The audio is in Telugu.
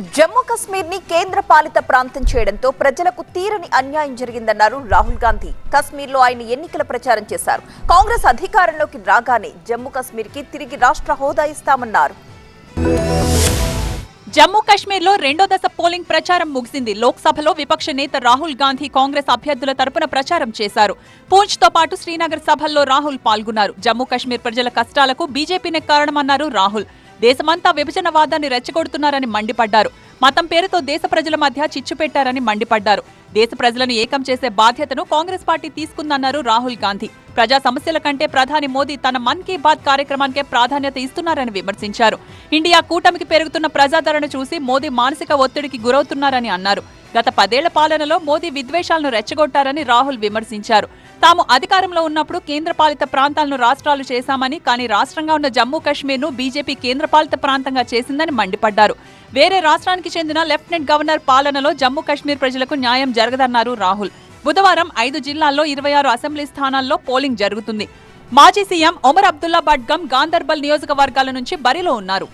జమ్మూ కశ్మీర్ని కేంద్ర పాలిత ప్రాంతం చేయడంతో ప్రజలకు తీరని అన్యాయం జరిగిందన్నారు రాహుల్ గాంధీ. కశ్మీర్లో ఆయన ఎన్నికల ప్రచారం చేశారు. కాంగ్రెస్ అధికారంలోకి రాగానే జమ్మూ కశ్మీర్కి తిరిగి రాష్ట్ర హోదా ఇస్తామన్నారు. జమ్మూ కశ్మీర్లో రెండో దశ పోలింగ్ ప్రచారం ముగిసింది. లోక్సభలో విపక్ష నేత రాహుల్ గాంధీ కాంగ్రెస్ అభ్యర్థుల తరపున ప్రచారం చేశారు. పూంచ్తో పాటు శ్రీనగర్ సభల్లో రాహుల్ పాల్గొన్నారు. జమ్మూ కశ్మీర్ ప్రజల కష్టాలకు బీజేపీనే కారణమన్నారు రాహుల్. దేశమంతా విభజనవాదాన్ని రెచ్చగొడుతున్నారని మండిపడ్డారు. మతం పేరుతో దేశ ప్రజల మధ్య చిచ్చు పెట్టారని మండిపడ్డారు. దేశ ప్రజలను ఏకం చేసే బాధ్యతను కాంగ్రెస్ పార్టీ తీసుకుందన్నారు రాహుల్ గాంధీ. ప్రజా సమస్యల కంటే ప్రధాని మోదీ తన మన్ కీ బాత్ కార్యక్రమానికే ప్రాధాన్యత ఇస్తున్నారని విమర్శించారు. ఇండియా కూటమికి పెరుగుతున్న ప్రజాదరణ చూసి మోదీ మానసిక ఒత్తిడికి గురవుతున్నారని అన్నారు. గత పదేళ్ళ పాలనలో మోదీ విద్వేషాలను రెచ్చగొట్టారని రాహుల్ విమర్శించారు. తాము అధికారంలో ఉన్నప్పుడు కేంద్రపాలిత ప్రాంతాలను రాష్ట్రాలు చేశామని కానీ రాష్ట్రంగా ఉన్న జమ్మూ కాశ్మీర్ను బీజేపీ కేంద్రపాలిత ప్రాంతంగా చేసిందని మండిపడ్డారు. వేరే రాష్ట్రానికి చెందిన లెఫ్టినెంట్ గవర్నర్ పాలనలో జమ్మూ కాశ్మీర్ ప్రజలకు న్యాయం జరగదన్నారు రాహుల్. బుధవారం ఐదు జిల్లాల్లో ఇరవై ఆరు అసెంబ్లీ స్థానాల్లో పోలింగ్ జరుగుతుంది. మాజీ సీఎం ఒమర్ అబ్దుల్లా బడ్గం గాందర్బల్ నియోజకవర్గాల నుంచి బరిలో ఉన్నారు.